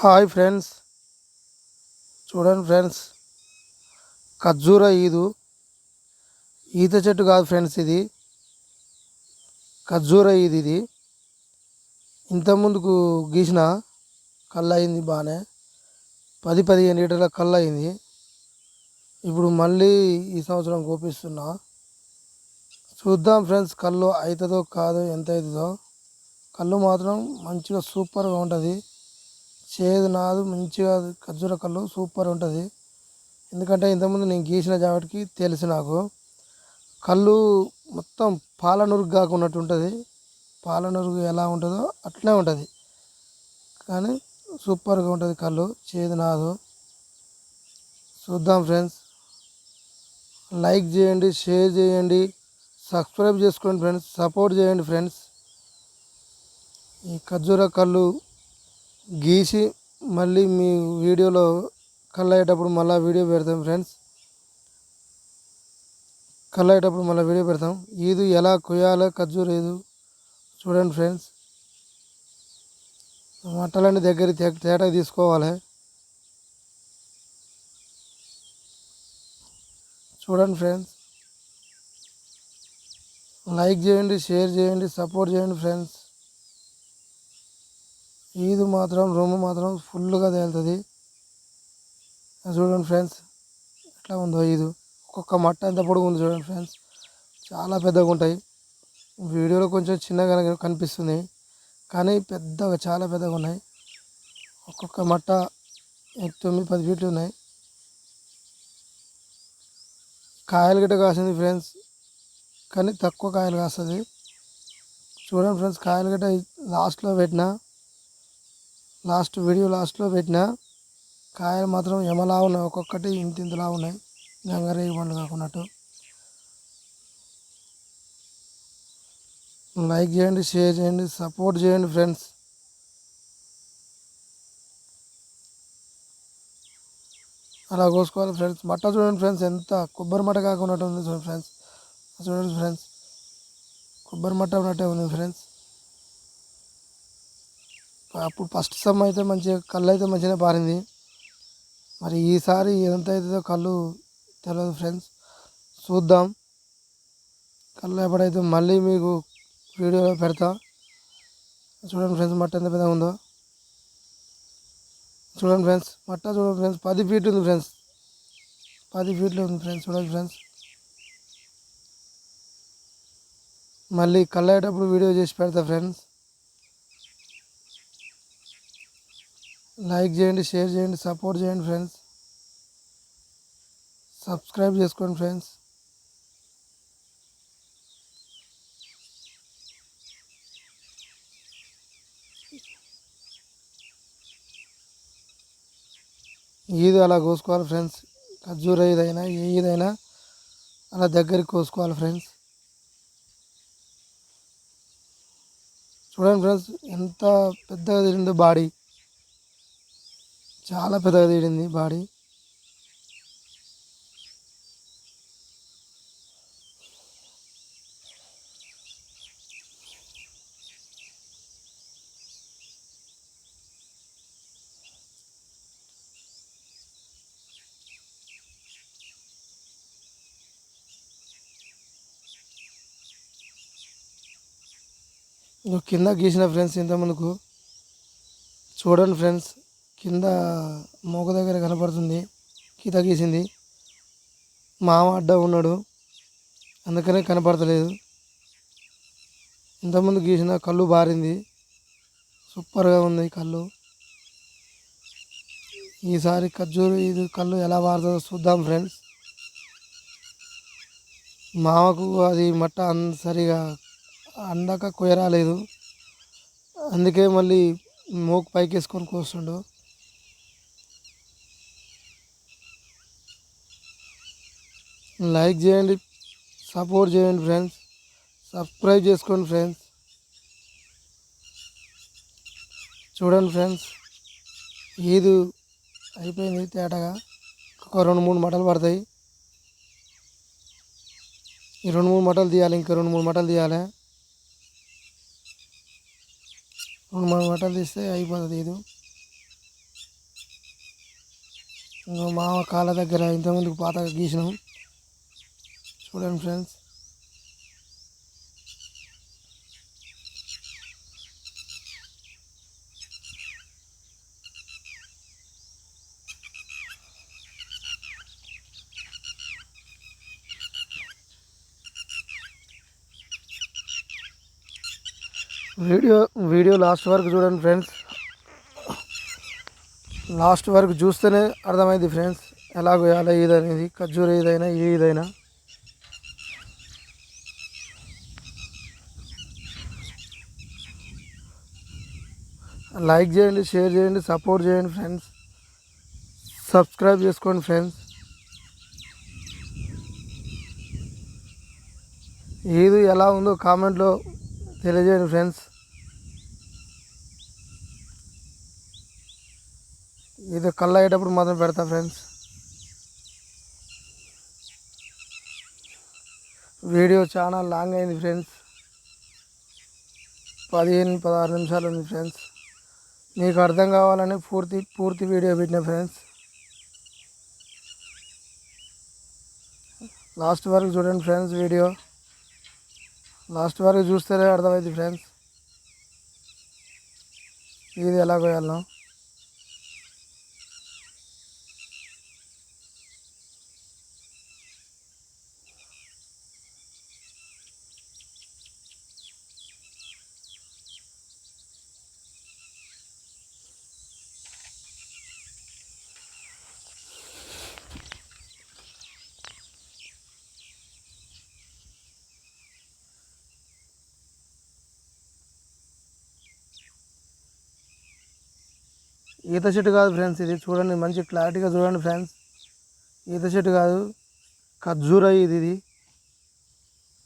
Hi friends. చూడండి friends. ఖర్జూర ఈదు. ఈత చెట్టు కాదు ఫ్రెండ్స్ ఇది. ఖర్జూర ఈది ఇది. ఇంతకుముందుకు గీసిన కళ్ళు అయింది బాగానే పది పదిహేను లీటర్ల కళ్ళు అయింది. ఇప్పుడు మళ్ళీ ఈ సంవత్సరం కోపిస్తున్నా. చూద్దాం ఫ్రెండ్స్ కళ్ళు అవుతుందో కాదో ఎంత అవుతుందో కళ్ళు మాత్రం మంచిగా సూపర్గా ఉంటుంది. చేదు నాదు మంచిగా ఖర్జూర కళ్ళు సూపర్ ఉంటుంది. ఎందుకంటే ఇంతకుముందు నేను గీసిన జాబట్కి తెలుసు నాకు. కళ్ళు మొత్తం పాల నురుగు కాకున్నట్టు ఉంటుంది. పాల నురుగు ఎలా ఉంటుందో అట్లే ఉంటుంది. కానీ సూపర్గా ఉంటుంది కళ్ళు చేదు నాదు. చూద్దాం ఫ్రెండ్స్. లైక్ చేయండి షేర్ చేయండి సబ్స్క్రైబ్ చేసుకోండి ఫ్రెండ్స్ సపోర్ట్ చేయండి ఫ్రెండ్స్. ఈ ఖర్జూర కళ్ళు గీసి మళ్ళీ మీ వీడియోలో కళ్ళయ్యేటప్పుడు మళ్ళీ వీడియో పెడతాం ఫ్రెండ్స్. కళ్ళయ్యేటప్పుడు మళ్ళీ వీడియో పెడతాం. ఈదు ఎలా కొయ్యాలో ఖర్జూర ఈదు చూడండి ఫ్రెండ్స్. మట్టలన్నీ దగ్గర తేటగా తీసుకోవాలి. చూడండి ఫ్రెండ్స్. లైక్ చేయండి షేర్ చేయండి సపోర్ట్ చేయండి ఫ్రెండ్స్. ఈదు మాత్రం రొమ్ము మాత్రం ఫుల్గా తేలుతుంది. చూడండి ఫ్రెండ్స్ ఎట్లా ఉందో ఈదు. ఒక్కొక్క మట్ట ఎంత పొడుగు ఉంది చూడండి ఫ్రెండ్స్. చాలా పెద్దగా ఉంటాయి. వీడియోలో కొంచెం చిన్నగా కనిపిస్తుంది. కానీ పెద్దగా చాలా పెద్దగా ఉన్నాయి. ఒక్కొక్క మట్ట తొమ్మిది పది ఫీట్లు ఉన్నాయి. కాయలు గిట్ట కాసింది ఫ్రెండ్స్. కానీ తక్కువ కాయలు కాస్తుంది. చూడండి ఫ్రెండ్స్ కాయలు గిట్ట లాస్ట్లో పెట్టినా లాస్ట్ వీడియో లాస్ట్లో పెట్టిన కాయలు మాత్రం ఎమలా ఉన్నాయి. ఒక్కొక్కటి ఇంత ఇంతలా ఉన్నాయి. గంగరేగి పండు కాకున్నట్టు. లైక్ చేయండి షేర్ చేయండి సపోర్ట్ చేయండి ఫ్రెండ్స్. అలా కోసుకోవాలి ఫ్రెండ్స్. మట్ట చూడండి ఫ్రెండ్స్ ఎంత కొబ్బరి మట్ట కాకున్నట్టు ఉంది చూడండి ఫ్రెండ్స్. చూడండి ఫ్రెండ్స్ కొబ్బరి మట్ట ఉన్నట్టే ఉంది ఫ్రెండ్స్. అప్పుడు ఫస్ట్ సమ్ అయితే మంచిగా కళ్ళు అయితే మంచిగానే పారింది. మరి ఈసారి ఎంత అవుతుందో కళ్ళు తెలియదు ఫ్రెండ్స్. చూద్దాం. కళ్ళు ఎప్పుడైతే మళ్ళీ మీకు వీడియోలో పెడతా. చూడండి ఫ్రెండ్స్ మట్ట ఎంత పెద్దగా ఉందో. చూడండి ఫ్రెండ్స్ మట్ట చూడండి ఫ్రెండ్స్ పది ఫీట్ ఉంది ఫ్రెండ్స్. పది ఫీట్లు ఉంది ఫ్రెండ్స్ చూడండి ఫ్రెండ్స్. మళ్ళీ కళ్ళేటప్పుడు వీడియో చేసి పెడతా ఫ్రెండ్స్. లైక్ చేయండి షేర్ చేయండి సపోర్ట్ చేయండి ఫ్రెండ్స్. సబ్స్క్రైబ్ చేసుకోండి ఫ్రెండ్స్. ఈదు అలా కోసుకోవాలి ఫ్రెండ్స్. ఖర్జూర ఏదైనా ఏ ఈదైనా అలా దగ్గరికి కోసుకోవాలి ఫ్రెండ్స్. చూడండి ఫ్రెండ్స్ ఎంత పెద్దగా తిరిగిందో బాడీ. చాలా పెద్దగా తీడింది బాడీ. కింద గీసిన ఫ్రెండ్స్ ఇంత మనకు చూడండి ఫ్రెండ్స్. కింద మోక దగ్గర కనపడుతుంది గీత గీసింది. మామ అడ్డ ఉన్నాడు అందుకనే కనపడతలేదు. ఇంతకుముందు గీసిన కళ్ళు బారింది సూపర్గా ఉంది కళ్ళు. ఈసారి ఖర్జూరు ఇది కళ్ళు ఎలా బారుతుందో చూద్దాం ఫ్రెండ్స్. మామకు అది మట్ట సరిగా అందాక కొయ్యరాలేదు. అందుకే మళ్ళీ మోకు పైకి వేసుకొని కూర్చుండు. లైక్ చేయండి సపోర్ట్ చేయండి ఫ్రెండ్స్. సబ్స్క్రైబ్ చేసుకోండి ఫ్రెండ్స్. చూడండి ఫ్రెండ్స్ ఈదు అయిపోయింది తేటగా. ఒక రెండు మూడు మటలు పడతాయి. ఈ రెండు మూడు మటలు తీయాలి ఇంకా రెండు మూడు మటలు తీయాలి. రెండు మూడు మటలు తీస్తే అయిపోతుంది ఇది ఇంకో మామ కాళ్ళ దగ్గర ఇంతకుముందుకు పాత గీసినాం. చూడండి ఫ్రెండ్స్ వీడియో వీడియో లాస్ట్ వరకు చూడండి ఫ్రెండ్స్ లాస్ట్ వరకు చూస్తేనే అర్థమైంది ఫ్రెండ్స్ ఎలా కొయ్యాలి ఏదనేది ఖర్జూర ఏదైనా ఏదైనా. లైక్ చేయండి షేర్ చేయండి సపోర్ట్ చేయండి ఫ్రెండ్స్. సబ్స్క్రైబ్ చేసుకోండి ఫ్రెండ్స్. ఏది ఎలా ఉందో కామెంట్లో తెలియజేయండి ఫ్రెండ్స్. ఇది కళ్ళు అయ్యేటప్పుడు మాత్రం పెడతా ఫ్రెండ్స్. వీడియో చాలా లాంగ్ అయింది ఫ్రెండ్స్. పదిహేను పదహారు నిమిషాలు ఉంది ఫ్రెండ్స్. మీకు అర్థం కావాలని పూర్తి పూర్తి వీడియో పెట్టిన ఫ్రెండ్స్. లాస్ట్ వరకు చూడండి ఫ్రెండ్స్ వీడియో. లాస్ట్ వరకు చూస్తేనే అర్థమైంది ఫ్రెండ్స్. ఇది ఎలా కోయాలనో ఈత చెట్టు కాదు ఫ్రెండ్స్ ఇది చూడండి మంచి క్లారిటీగా చూడండి ఫ్రెండ్స్. ఈత చెట్టు కాదు ఖర్జూర ఇది ఇది.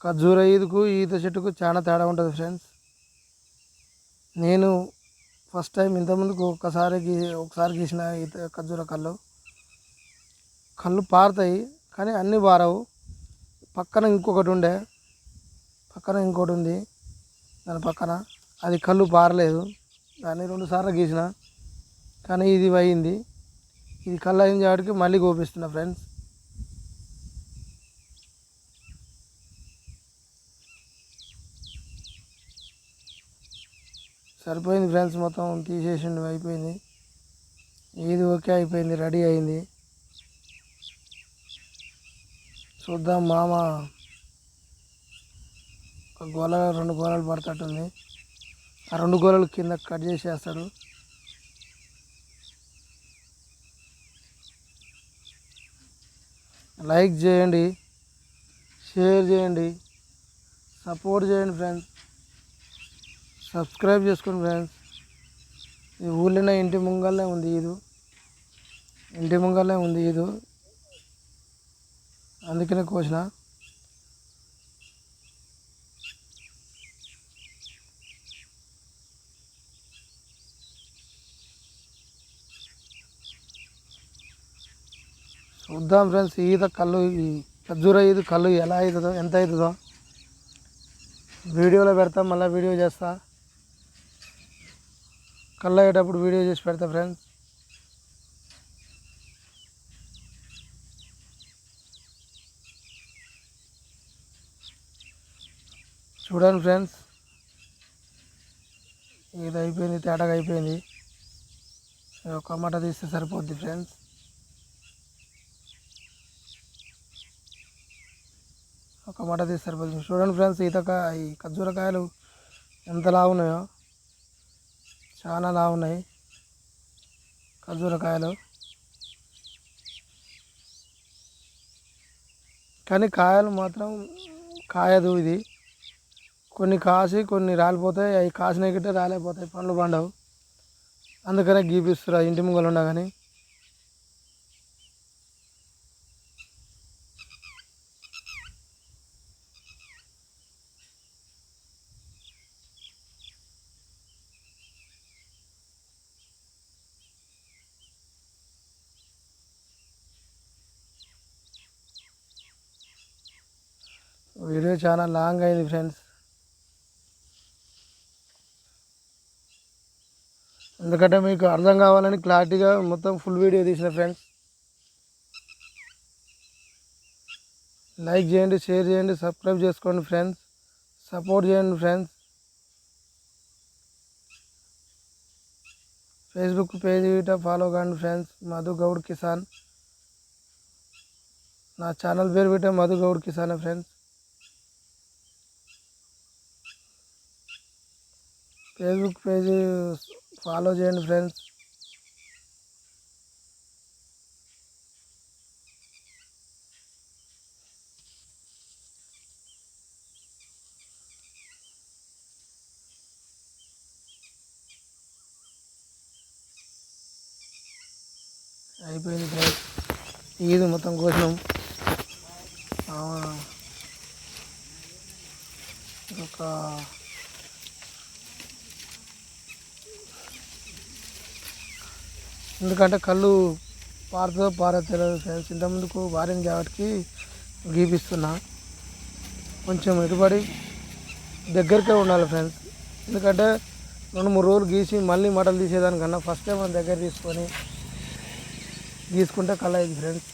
ఖర్జూర ఈద్కు ఈత చెట్టుకు చాలా తేడా ఉంటుంది ఫ్రెండ్స్. నేను ఫస్ట్ టైం ఇంతకుముందుకు ఒక్కసారి గీ ఒకసారి గీసిన ఈత ఖర్జూర కళ్ళు. కళ్ళు పారుతాయి కానీ అన్నీ పారవు. పక్కన ఇంకొకటి ఉండే పక్కన ఇంకోటి ఉంది. దాని పక్కన అది కళ్ళు పారలేదు. దాన్ని రెండుసార్లు గీసిన. కానీ ఇది పోయింది. ఇది కళ్ళు అయిన చాటికి మళ్ళీ కోపిస్తున్నా ఫ్రెండ్స్. సరిపోయింది ఫ్రెండ్స్ మొత్తం తీసేసిండు అయిపోయింది. ఇది ఓకే అయిపోయింది రెడీ అయింది. చూద్దాం మామ ఒక గోల రెండు గోళాలు పడతట్టుంది. ఆ రెండు గోళాలు కింద కట్ చేసేస్తాడు. లైక్ చేయండి షేర్ చేయండి సపోర్ట్ చేయండి ఫ్రెండ్స్. సబ్స్క్రైబ్ చేసుకోండి ఫ్రెండ్స్. ఈ ఊళ్ళోనే ఇంటి ముంగల్నే ఉంది ఇది ఇంటి ముంగల్నే ఉంది ఇది అందుకనే కోసిన. చూద్దాం ఫ్రెండ్స్ ఈత కళ్ళు ఈ ఖర్జూర ఈత కళ్ళు ఎలా అవుతుందో ఎంత అవుతుందో వీడియోలో పెడతా మళ్ళీ వీడియో చేస్తా. కళ్ళు అయ్యేటప్పుడు వీడియో చేసి పెడతా ఫ్రెండ్స్. చూడండి ఫ్రెండ్స్ ఇది అయిపోయింది తేడాగా అయిపోయింది. ఒక మాట తీస్తే సరిపోద్ది ఫ్రెండ్స్. ఒక మాట తీస్తే చూడండి ఫ్రెండ్స్ ఈతకాయ ఈ ఖర్జూరకాయలు ఎంత లావున్నాయో. చాలా లావున్నాయి ఖర్జూరకాయలు కానీ కాయలు మాత్రం కాయదు ఇది. కొన్ని కాసి కొన్ని రాలిపోతాయి. అవి కాసినాయి గిట్టే రాలేకపోతాయి. పండ్లు పండవు. అందుకనే గీపిస్తారు ఇంటి ముంగలు కానీ వీడియో చాలా లాంగ్ అయింది ఫ్రెండ్స్. ఎందుకంటే మీకు అర్థం కావాలని క్లారిటీగా మొత్తం ఫుల్ వీడియో తీసిన ఫ్రెండ్స్. లైక్ చేయండి షేర్ చేయండి సబ్స్క్రైబ్ చేసుకోండి ఫ్రెండ్స్. సపోర్ట్ చేయండి ఫ్రెండ్స్. ఫేస్బుక్ పేజ్ గిటా ఫాలో కాండి ఫ్రెండ్స్. మధు గౌడ్ కిసాన్. నా ఛానల్ పేరు పెట్టే Madhu Goud Kisan friends. Facebook page follow చేయండి ఫ్రెండ్స్. అయిపోయింది ఫ్రెండ్స్. ఈదు మొత్తం కోసినాం. ఒక ఎందుకంటే కళ్ళు పారుతుందో పారో తెలియదు ఫ్రెండ్స్. ఇంతకుముందుకు వారిన కాబట్టి గీపిస్తున్నా. కొంచెం ఎటుబడి దగ్గరికే ఉండాలి ఫ్రెండ్స్. ఎందుకంటే రెండు మూడు రోజులు గీసి మళ్ళీ మటలు తీసేదానికన్నా ఫస్ట్ టైం మన దగ్గర తీసుకొని గీసుకుంటే కళ అయింది ఫ్రెండ్స్.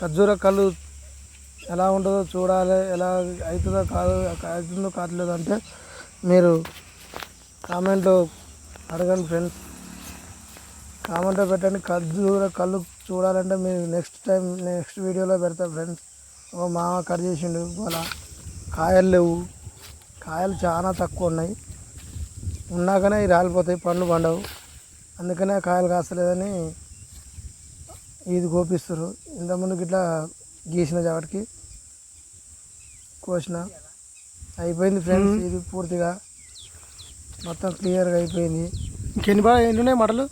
ఖర్జూర కళ్ళు ఎలా ఉంటుందో చూడాలి ఎలా అవుతుందో కాదు అవుతుందో కావట్లేదు అంటే మీరు కామెంట్లో అడగండి ఫ్రెండ్స్. కామెంట్లో పెట్టండి కళ్ళు కళ్ళు చూడాలంటే మీరు నెక్స్ట్ టైం నెక్స్ట్ వీడియోలో పెడతా ఫ్రెండ్స్. ఒక మామ కట్ చేసిండు వాళ్ళ కాయలు లేవు. కాయలు చాలా తక్కువ ఉన్నాయి. ఉన్నాకనే రాలిపోతాయి పండ్లు పండవు. అందుకనే కాయలు కాస్తలేదని ఇది కోపిస్తారు ఇంతకుముందుకు ఇట్లా గీసిన కాబట్టి కోసిన. అయిపోయింది ఫ్రెండ్స్ ఇది పూర్తిగా. మొత్తం క్లియర్గా అయిపోయింది. ఇంకెన్ని బాగా ఎన్ని ఉన్నాయి మటలు?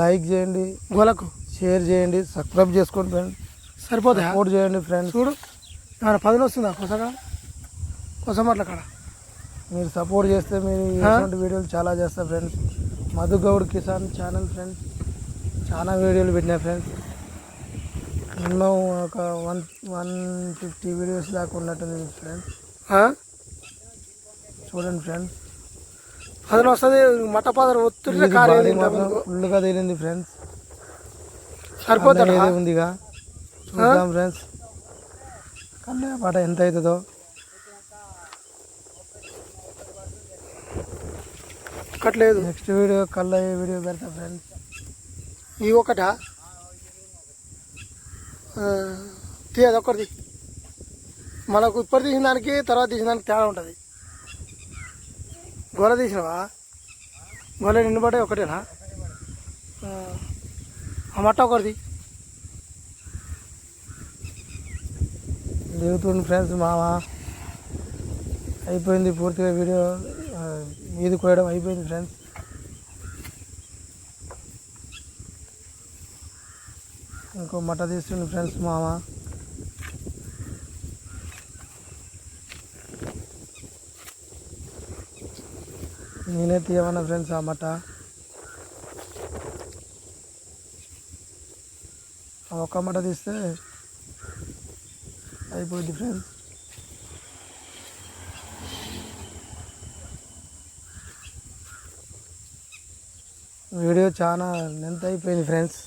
లైక్ చేయండి గోలకు? షేర్ చేయండి సబ్స్క్రైబ్ చేసుకోండి ఫ్రెండ్స్. సరిపోతాయా? సపోర్ట్ చేయండి ఫ్రెండ్స్. చూడు ఏమైనా పదులు వస్తుందా కొసగా? కొస మట్ల కాడ. మీరు సపోర్ట్ చేస్తే మీరు ఇటువంటి వీడియోలు చాలా చేస్తారు friends. Madhu Goud Kisan channel friends. చాలా వీడియోలు పెట్టినా ఫ్రెండ్స్. మినిమం ఒక వన్ వన్ ఫిఫ్టీ వీడియోస్ దాకా ఉన్నట్టుంది ఫ్రెండ్స్? చూడండి ఫ్రెండ్స్. పదులు వస్తుంది మట్ట పదరు ఒత్తుడితే కాలేదు ఇంతకుముందు. ఫుల్గా తేలింది ఫ్రెండ్స్. సరిపోతాడా? ఏది ఉందిగా. చూద్దాం ఫ్రెండ్స్. కళ్ళ పాట ఎంత అవుతుందో. ఒక్కట్లేదు నెక్స్ట్ వీడియో కళ్ళ వీడియో పెడతా ఫ్రెండ్స్. ఈ ఒకటా తీ అది ఒక్కటి మనకు ఇప్పుడు తీసిన దానికి తర్వాత తీసిన దానికి తేడా ఉంటుంది. గొర్రె తీసినవా? గొర్రె నిన్ను పడే ఒకటేనా? ఆ, మట్ట ఒకటిది దిగుతుంది ఫ్రెండ్స్ మామ అయిపోయింది పూర్తిగా వీడియో. మీది ఇది కోయడం అయిపోయింది ఫ్రెండ్స్. ఇంకో మట తీస్తుంది ఫ్రెండ్స్ మామ. నేనే తీయమన్నా ఫ్రెండ్స్ ఆ మట. ఆ ఒక్క మట తీస్తే అయిపోయింది ఫ్రెండ్స్. వీడియో చాలా లెంత్ అయిపోయింది ఫ్రెండ్స్.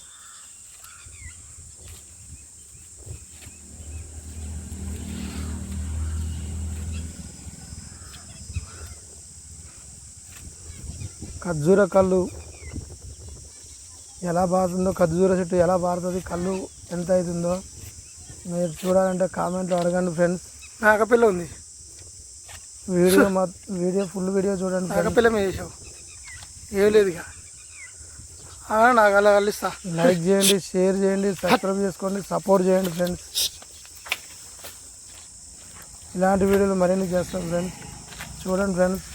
ఖర్జూర కళ్ళు ఎలా బారుతుందో ఖర్జూర చెట్టు ఎలా బారుతుంది కళ్ళు ఎంత అవుతుందో మీరు చూడాలంటే కామెంట్లో అడగండి ఫ్రెండ్స్ మేకపిల్ల ఉంది. వీడియో మా వీడియో ఫుల్ వీడియో చూడండి మేకపిల్ల మీద చేసావు. ఏం లేదు ఇక. నాకు అలా కలిస్తా లైక్ చేయండి షేర్ చేయండి సబ్స్క్రైబ్ చేసుకోండి సపోర్ట్ చేయండి ఫ్రెండ్స్ ఇలాంటి వీడియోలు మరిన్ని చేస్తాం ఫ్రెండ్స్ చూడండి ఫ్రెండ్స్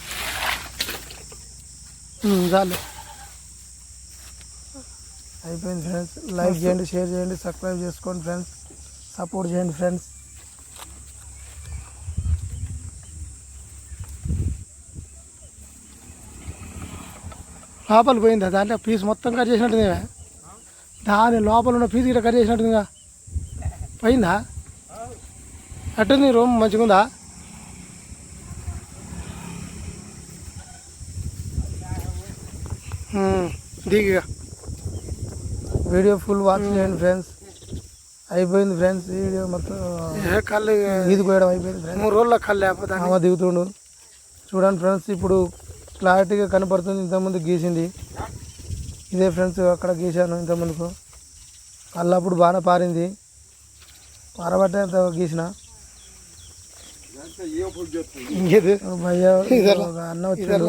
చాలు. అయిపోయింది ఫ్రెండ్స్. లైక్ చేయండి షేర్ చేయండి సబ్స్క్రైబ్ చేసుకోండి ఫ్రెండ్స్. సపోర్ట్ చేయండి ఫ్రెండ్స్. లోపల పోయిందా? దాంట్లో పీస్ మొత్తం కట్ చేసినట్టుంది దాని లోపల ఉన్న పీస్ ఇట్లా కట్ చేసినట్టుందిగా పోయిందా? అట్టుంది రూమ్ మంచిగా ఉందా దిగిగా వీడియో ఫుల్ వాచ్ చేయండి ఫ్రెండ్స్. అయిపోయింది ఫ్రెండ్స్ వీడియో మొత్తం. ఏ కళ్ళు ఈది కోయడం అయిపోయింది ఫ్రెండ్స్. మూడు రోజుల కళ్ళు లేకపోతే ఆమె దిగుతుండు. చూడండి ఫ్రెండ్స్ ఇప్పుడు క్లారిటీగా కనపడుతుంది. ఇంతకుముందు గీసింది. ఇదే ఫ్రెండ్స్ అక్కడ గీశాను ఇంతకుముందుకు. అల్లప్పుడు బాగానే పారింది. పారబట్టే అంత గీసిన ఇంకేది? భయ్య అన్న వచ్చాడు.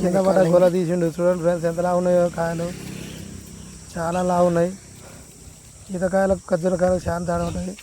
కింద పడ్డ గోల తీసిండు. చూడండి ఫ్రెండ్స్ ఎంత లావు ఉన్నాయో కాయలు. చాలా లావు ఉన్నాయి. ఈతకాయలకు ఖర్జూర కాయలకు చాలా తేడా ఉంటాయి